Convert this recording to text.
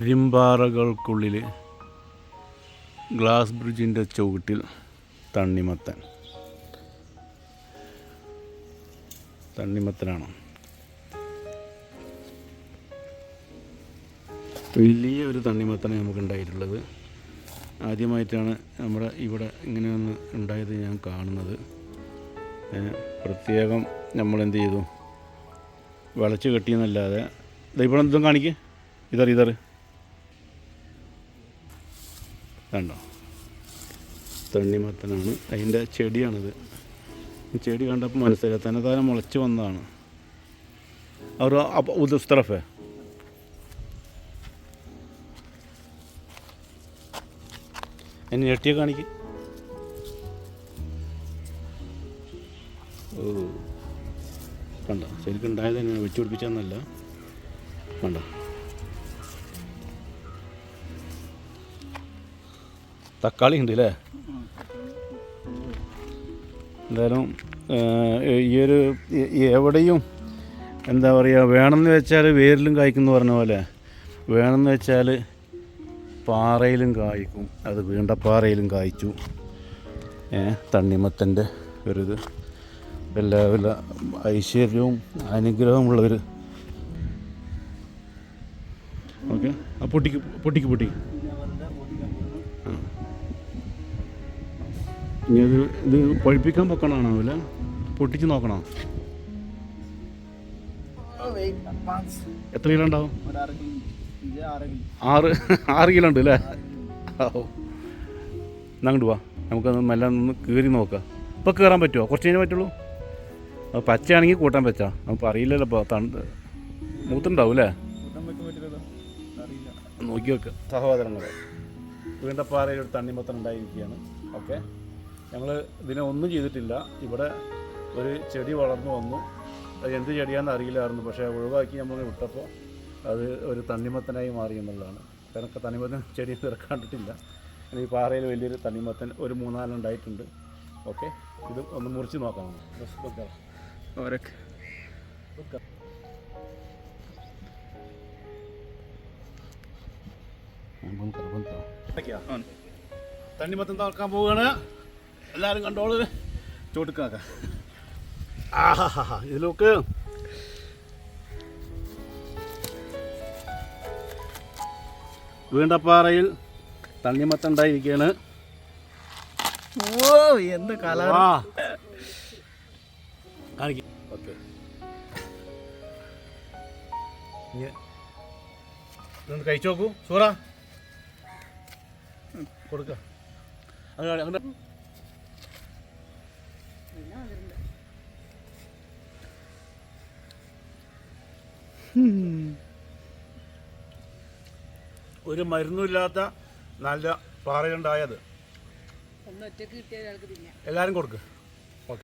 കരിമ്പാറകൾക്കുള്ളിൽ glass ബ്രിഡ്ജിന്റെ ചുവട്ടിൽ തണ്ണിമത്തൻ. തണ്ണിമത്തനാണ്. വലിയ ഒരു തണ്ണിമത്തനെ നമുക്കുണ്ടായിട്ടുള്ളത്. ആദ്യമായിട്ടാണ് നമ്മുടെ ഇവിടെ ഇങ്ങനെയൊന്ന് ഉണ്ടായത് ഞാൻ കാണുന്നത്. പ്രത്യേകം നമ്മൾ എന്ത് ചെയ്തു? വിളച്ച് കെട്ടിയെന്നല്ലാതെ ദാ ഇവിടെ എന്തും കാണിക്ക്. ഇതറി ഇതർ കണ്ടോ? തണ്ണിമത്തനാണ്. അതിന്റെ ചെടിയാണിത്. ചെടി കണ്ടപ്പോൾ മനസ്സിലായി. തന്നെ തന്നെ മുളച്ച് വന്നതാണ്. അവർ ഉദസ്ത്രഫേ. എന്നെ ഞെട്ടിയെ കാണിക്ക്. ഓ. കണ്ടോ? ശരിക്കും ഉണ്ടായത് തന്നെ വെച്ച് പിടിപ്പിച്ചതെന്നല്ല. കണ്ടോ? തക്കാളി ഉണ്ട് അല്ലേ എന്തായാലും ഈ ഒരു എവിടെയും എന്താ പറയുക വേണമെന്ന് വെച്ചാൽ വേരിലും കായ്ക്കുന്നു പറഞ്ഞ പോലെ. വേണമെന്ന് വെച്ചാൽ പാറയിലും കായ്ക്കും. അത് വീണ്ടപ്പാറയിലും കായ്ച്ചു. തണ്ണിമത്തന്റെ ഒരിത് എല്ലാ എല്ലാ ഐശ്വര്യവും അനുഗ്രഹമുള്ളൊരു ഓക്കെ. പൊട്ടിക്ക് പൊട്ടിക്ക് പൊട്ടിക്ക്. ഇനി ഇത് ഇത് പഴുപ്പിക്കാൻ വെക്കണമാണോ അല്ല? പൊട്ടിച്ച് നോക്കണോ? എത്ര കിലോ ഉണ്ടാവും? ആറ് ആറ് കിലോ ഉണ്ട് അല്ലേ? ഓ. അങ്ങോട്ട് വാ. നമുക്കത് മെല്ലെ ഒന്ന് കീറി നോക്കാം. ഇപ്പോൾ കയറാൻ പറ്റുമോ കുറച്ച് കഴിഞ്ഞാൽ പറ്റുള്ളൂ? അപ്പോൾ പച്ചയാണെങ്കിൽ കൂട്ടാൻ പറ്റാ നമുക്ക് അറിയില്ലല്ലോ ഇപ്പോൾ തണുത്ത്. മൂത്തുണ്ടാവും അല്ലേ? നോക്കി വെക്കുക സഹോദരങ്ങളെ വീണ്ടപ്പാറയിൽ ഒരു തണ്ണിമത്തൻ ഉണ്ടായിരിക്കുകയാണ്. ഓക്കെ? ഞങ്ങൾ ഇതിനെ ഒന്നും ചെയ്തിട്ടില്ല. ഇവിടെ ഒരു ചെടി വളർന്നു വന്നു. അത് എന്ത് ചെടിയാണെന്ന് അറിയില്ലായിരുന്നു. പക്ഷേ ഒഴിവാക്കി നമ്മൾ വിട്ടപ്പോൾ അത് ഒരു തണ്ണിമത്തനായി മാറി എന്നുള്ളതാണ്. കാരണം തണ്ണിമത്തൻ ചെടി തീർക്കാണ്ടിട്ടില്ല കണ്ടിട്ടില്ല. ഈ പാറയിൽ വലിയൊരു തണ്ണിമത്തൻ ഒരു മൂന്നാൽ ഉണ്ടായിട്ടുണ്ട്. ഓക്കെ. ഇത് ഒന്ന് മുറിച്ച് നോക്കാം ഓരൊക്കെ തണ്ണിമത്തൻ തളക്കാൻ പോവുകയാണ് എല്ലാവരും കണ്ടോളൂ. ചോട്ടുക്കാക്ക. ആഹാ ഇതിലൊക്കെ വീണ്ടപ്പാറയിൽ തണ്ണിമത്തണ്ടായിരിക്കാണ് ഓ എന്ത് കല. കാണിക്കും. ഓക്കെ. ഇതൊന്ന് കഴിച്ചു നോക്കൂ സൂറ. കൊടുക്ക. അങ്ങനെ അങ്ങനെ ഒരു മരുന്നുമില്ലാത്ത നല്ല പാറയുണ്ടായത്. എല്ലാവരും കൊടുക്ക്.